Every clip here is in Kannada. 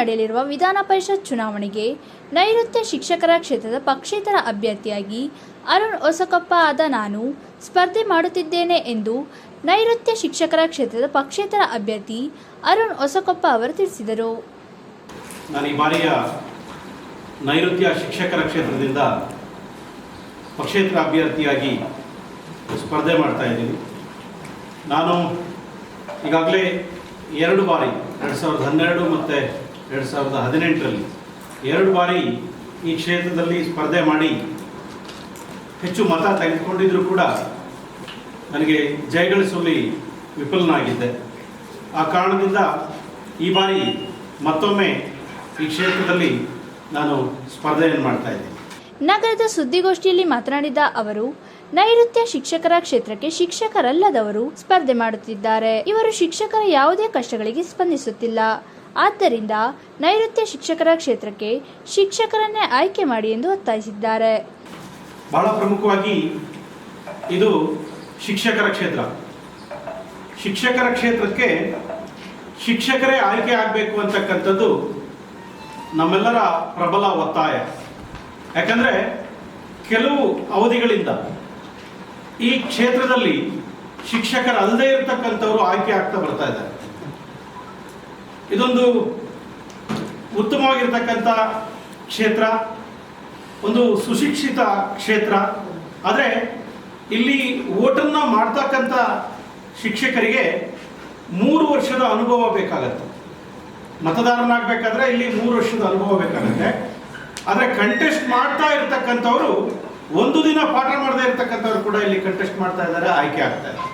ನಡೆಯಲಿರುವ ವಿಧಾನ ಪರಿಷತ್ ಚುನಾವಣೆಗೆ ನೈಋತ್ಯ ಶಿಕ್ಷಕರ ಕ್ಷೇತ್ರದ ಪಕ್ಷೇತರ ಅಭ್ಯರ್ಥಿಯಾಗಿ ಅರುಣ್ ಹೊಸಕೊಪ್ಪ ಆದ ನಾನು ಸ್ಪರ್ಧೆ ಮಾಡುತ್ತಿದ್ದೇನೆ ಎಂದು ನೈಋತ್ಯ ಶಿಕ್ಷಕರ ಕ್ಷೇತ್ರದ ಪಕ್ಷೇತರ ಅಭ್ಯರ್ಥಿ ಅರುಣ್ ಹೊಸಕೊಪ್ಪ ಅವರು ತಿಳಿಸಿದರು. ನಾನು ಈ ಬಾರಿಯ ನೈಋತ್ಯ ಶಿಕ್ಷಕರ ಕ್ಷೇತ್ರದಿಂದ ಪಕ್ಷೇತರ ಅಭ್ಯರ್ಥಿಯಾಗಿ ಸ್ಪರ್ಧೆ ಮಾಡ್ತಾ ಇದ್ದೀನಿ. ನಾನು ಈಗಾಗಲೇ ಎರಡು ಬಾರಿ, ಎರಡು ಸಾವಿರದ ಹನ್ನೆರಡು ಮತ್ತು ಎರಡು ಸಾವಿರದ ಹದಿನೆಂಟರಲ್ಲಿ ಎರಡು ಬಾರಿ ಈ ಕ್ಷೇತ್ರದಲ್ಲಿ ಸ್ಪರ್ಧೆ ಮಾಡಿ ಹೆಚ್ಚು ಮತ ತೆಗೆದುಕೊಂಡಿದ್ದರೂ ಕೂಡ ನನಗೆ ಜಯಗಳಿಸುವಲ್ಲಿ ವಿಫಲನಾಗಿದ್ದೆ. ಆ ಕಾರಣದಿಂದ ಈ ಬಾರಿ ಮತ್ತೊಮ್ಮೆ ಈ ಕ್ಷೇತ್ರದಲ್ಲಿ ನಾನು ಸ್ಪರ್ಧೆಯನ್ನು ಮಾಡ್ತಾ ಇದ್ದೀನಿ. ನಗರದ ಸುದ್ದಿಗೋಷ್ಠಿಯಲ್ಲಿ ಮಾತನಾಡಿದ ಅವರು, ನೈಋತ್ಯ ಶಿಕ್ಷಕರ ಕ್ಷೇತ್ರಕ್ಕೆ ಶಿಕ್ಷಕರಲ್ಲದವರು ಸ್ಪರ್ಧೆ ಮಾಡುತ್ತಿದ್ದಾರೆ. ಇವರು ಶಿಕ್ಷಕರ ಯಾವುದೇ ಕಷ್ಟಗಳಿಗೆ ಸ್ಪಂದಿಸುತ್ತಿಲ್ಲ. ಆದ್ದರಿಂದ ನೈಋತ್ಯ ಶಿಕ್ಷಕರ ಕ್ಷೇತ್ರಕ್ಕೆ ಶಿಕ್ಷಕರನ್ನೇ ಆಯ್ಕೆ ಮಾಡಿ ಎಂದು ಒತ್ತಾಯಿಸಿದ್ದಾರೆ. ಬಹಳ ಪ್ರಮುಖವಾಗಿ ಇದು ಶಿಕ್ಷಕರ ಕ್ಷೇತ್ರ. ಶಿಕ್ಷಕರ ಕ್ಷೇತ್ರಕ್ಕೆ ಶಿಕ್ಷಕರೇ ಆಯ್ಕೆ ಆಗಬೇಕು ಅಂತಕ್ಕಂಥದ್ದು ನಮ್ಮೆಲ್ಲರ ಪ್ರಬಲ ಒತ್ತಾಯ. ಯಾಕಂದರೆ ಕೆಲವು ಅವಧಿಗಳಿಂದ ಈ ಕ್ಷೇತ್ರದಲ್ಲಿ ಶಿಕ್ಷಕರಲ್ಲದೆ ಇರತಕ್ಕಂಥವ್ರು ಆಯ್ಕೆ ಆಗ್ತಾ ಬರ್ತಾ ಇದ್ದಾರೆ. ಇದೊಂದು ಉತ್ತಮವಾಗಿರ್ತಕ್ಕಂಥ ಕ್ಷೇತ್ರ, ಒಂದು ಸುಶಿಕ್ಷಿತ ಕ್ಷೇತ್ರ. ಆದರೆ ಇಲ್ಲಿ ಓಟನ್ನು ಮಾಡ್ತಕ್ಕಂಥ ಶಿಕ್ಷಕರಿಗೆ ಮೂರು ವರ್ಷದ ಅನುಭವ ಬೇಕಾಗತ್ತೆ. ಮತದಾರನಾಗಬೇಕಾದ್ರೆ ಇಲ್ಲಿ ಮೂರು ವರ್ಷದ ಅನುಭವ ಬೇಕಾಗುತ್ತೆ. ಆದರೆ ಕಂಟೆಸ್ಟ್ ಮಾಡ್ತಾ ಇರ್ತಕ್ಕಂಥವರು ಒಂದು ದಿನ ಪಾಠ ಮಾಡದೇ ಇರ್ತಕ್ಕಂಥವ್ರು ಕೂಡ ಇಲ್ಲಿ ಕಂಟೆಸ್ಟ್ ಮಾಡ್ತಾ ಇದ್ದಾರೆ, ಆಯ್ಕೆ ಆಗ್ತಾ ಇದ್ದಾರೆ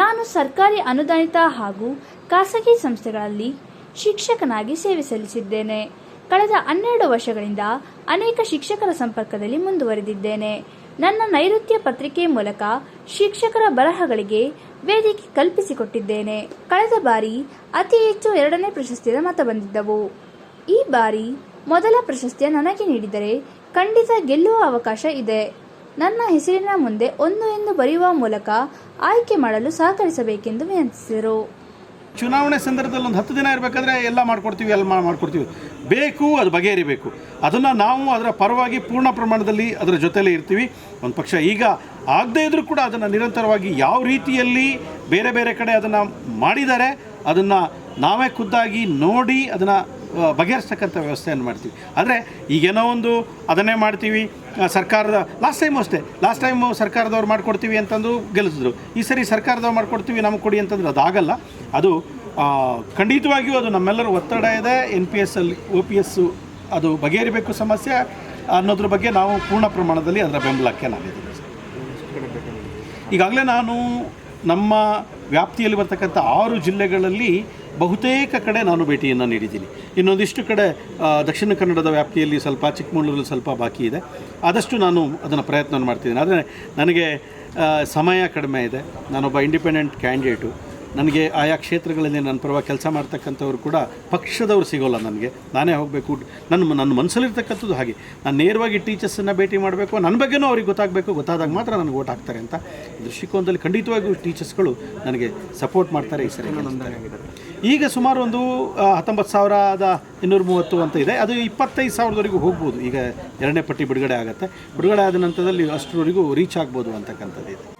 ನಾನು ಸರ್ಕಾರಿ ಅನುದಾನಿತ ಹಾಗೂ ಖಾಸಗಿ ಸಂಸ್ಥೆಗಳಲ್ಲಿ ಶಿಕ್ಷಕನಾಗಿ ಸೇವೆ ಸಲ್ಲಿಸಿದ್ದೇನೆ. ಕಳೆದ ಹನ್ನೆರಡು ವರ್ಷಗಳಿಂದ ಅನೇಕ ಶಿಕ್ಷಕರ ಸಂಪರ್ಕದಲ್ಲಿ ಮುಂದುವರೆದಿದ್ದೇನೆ. ನನ್ನ ನೈಋತ್ಯ ಪತ್ರಿಕೆ ಮೂಲಕ ಶಿಕ್ಷಕರ ಬರಹಗಳಿಗೆ ವೇದಿಕೆ ಕಲ್ಪಿಸಿಕೊಟ್ಟಿದ್ದೇನೆ. ಕಳೆದ ಬಾರಿ ಅತಿ ಹೆಚ್ಚು ಎರಡನೇ ಪ್ರಶಸ್ತಿಯ ಮತ ಬಂದಿದ್ದವು. ಈ ಬಾರಿ ಮೊದಲ ಪ್ರಶಸ್ತಿಯ ನನಗೆ ನೀಡಿದರೆ ಖಂಡಿತ ಗೆಲ್ಲುವ ಅವಕಾಶ ಇದೆ. ನನ್ನ ಹೆಸರಿನ ಮುಂದೆ ಒಂದು ಎಂದು ಬರೆಯುವ ಮೂಲಕ ಆಯ್ಕೆ ಮಾಡಲು ಸಹಕರಿಸಬೇಕೆಂದು ವಿನಂತಿಸಿದರು. ಚುನಾವಣೆ ಸಂದರ್ಭದಲ್ಲಿ ಒಂದು ಹತ್ತು ದಿನ ಇರಬೇಕಾದ್ರೆ ಎಲ್ಲ ಮಾಡ್ಕೊಡ್ತೀವಿ ಎಲ್ಲ ಮಾಡ್ಕೊಡ್ತೀವಿ. ಬೇಕು, ಅದು ಬಗೆಹರಿಬೇಕು. ಅದನ್ನು ನಾವು ಅದರ ಪರವಾಗಿ ಪೂರ್ಣ ಪ್ರಮಾಣದಲ್ಲಿ ಅದರ ಜೊತೆಲೇ ಇರ್ತೀವಿ. ಒಂದು ಪಕ್ಷ ಈಗ ಆಗದೇ ಇದ್ರೂ ಕೂಡ ಅದನ್ನು ನಿರಂತರವಾಗಿ ಯಾವ ರೀತಿಯಲ್ಲಿ ಬೇರೆ ಬೇರೆ ಕಡೆ ಅದನ್ನು ಮಾಡಿದ್ದಾರೆ, ಅದನ್ನು ನಾವೇ ಖುದ್ದಾಗಿ ನೋಡಿ ಅದನ್ನು ಬಗೆಹರಿಸ್ತಕ್ಕಂಥ ವ್ಯವಸ್ಥೆಯನ್ನು ಮಾಡ್ತೀವಿ. ಆದರೆ ಈಗೇನೋ ಒಂದು ಅದನ್ನೇ ಮಾಡ್ತೀವಿ ಸರ್ಕಾರದ ಲಾಸ್ಟ್ ಟೈಮು ಅಷ್ಟೇ ಲಾಸ್ಟ್ ಟೈಮು ಸರ್ಕಾರದವ್ರು ಮಾಡಿಕೊಡ್ತೀವಿ ಅಂತಂದು ಗೆಲ್ಲಿಸಿದ್ರು ಈ ಸರಿ ಸರ್ಕಾರದವ್ರು ಮಾಡ್ಕೊಡ್ತೀವಿ, ನಮ್ಗೆ ಕೊಡಿ ಅಂತಂದ್ರೆ ಅದಾಗಲ್ಲ ಅದು ಖಂಡಿತವಾಗಿಯೂ ಅದು ನಮ್ಮೆಲ್ಲರ ಒತ್ತಡ ಇದೆ. ಎನ್ ಪಿ ಎಸ್ ಅಲ್ಲಿ ಒ ಪಿ ಎಸ್ಸು ಅದು ಬಗೆಹರಿಬೇಕು ಸಮಸ್ಯೆ ಅನ್ನೋದ್ರ ಬಗ್ಗೆ ನಾವು ಪೂರ್ಣ ಪ್ರಮಾಣದಲ್ಲಿ ಅದರ ಬೆಂಬಲಕ್ಕೆ ನಾನಿದ್ದೀನಿ ಈಗಾಗಲೇ ನಾನು ನಮ್ಮ ವ್ಯಾಪ್ತಿಯಲ್ಲಿ ಬರ್ತಕ್ಕಂಥ ಆರು ಜಿಲ್ಲೆಗಳಲ್ಲಿ ಬಹುತೇಕ ಕಡೆ ನಾನು ಭೇಟಿಯನ್ನು ನೀಡಿದ್ದೀನಿ. ಇನ್ನೊಂದಿಷ್ಟು ಕಡೆ ದಕ್ಷಿಣ ಕನ್ನಡದ ವ್ಯಾಪ್ತಿಯಲ್ಲಿ ಸ್ವಲ್ಪ ಚಿಕ್ಕಮಗಳೂರಲ್ಲಿ ಸ್ವಲ್ಪ ಬಾಕಿ ಇದೆ. ಆದಷ್ಟು ನಾನು ಅದನ್ನು ಪ್ರಯತ್ನ ಮಾಡ್ತಿದ್ದೀನಿ. ಆದರೆ ನನಗೆ ಸಮಯ ಕಡಿಮೆ ಇದೆ. ನಾನೊಬ್ಬ ಇಂಡಿಪೆಂಡೆಂಟ್ ಕ್ಯಾಂಡಿಡೇಟು ನನಗೆ ಆಯಾ ಕ್ಷೇತ್ರಗಳಲ್ಲಿ ನನ್ನ ಪರವಾಗಿ ಕೆಲಸ ಮಾಡ್ತಕ್ಕಂಥವ್ರು ಕೂಡ ಪಕ್ಷದವ್ರು ಸಿಗೋಲ್ಲ ನನಗೆ. ನಾನೇ ಹೋಗಬೇಕು. ನನ್ನ ನನ್ನ ಮನಸ್ಸಲ್ಲಿರ್ತಕ್ಕಂಥದ್ದು ಹಾಗೆ. ನಾನು ನೇರವಾಗಿ ಟೀಚರ್ಸನ್ನು ಭೇಟಿ ಮಾಡಬೇಕು. ನನ್ನ ಬಗ್ಗೆನೂ ಅವ್ರಿಗೆ ಗೊತ್ತಾಗಬೇಕು. ಗೊತ್ತಾದಾಗ ಮಾತ್ರ ನನಗೆ ಓಟ್ ಹಾಕ್ತಾರೆ ಅಂತ. ದೃಷ್ಟಿಕೋನದಲ್ಲಿ ಖಂಡಿತವಾಗಿಯೂ ಟೀಚರ್ಸ್ಗಳು ನನಗೆ ಸಪೋರ್ಟ್ ಮಾಡ್ತಾರೆ ಈ ಸರಿ. ಈಗ ಸುಮಾರು ಒಂದು ಹತ್ತೊಂಬತ್ತು ಸಾವಿರದ ಇನ್ನೂರ ಮೂವತ್ತು ಅಂತ ಇದೆ. ಅದು ಇಪ್ಪತ್ತೈದು ಸಾವಿರದವರೆಗೂ ಹೋಗ್ಬೋದು. ಈಗ ಎರಡನೇ ಪಟ್ಟಿ ಬಿಡುಗಡೆ ಆಗುತ್ತೆ. ಬಿಡುಗಡೆ ಆದ ನಂತರದಲ್ಲಿ ಅಷ್ಟರವರೆಗೂ ರೀಚ್ ಆಗ್ಬೋದು ಅಂತಕ್ಕಂಥದ್ದು ಇದೆ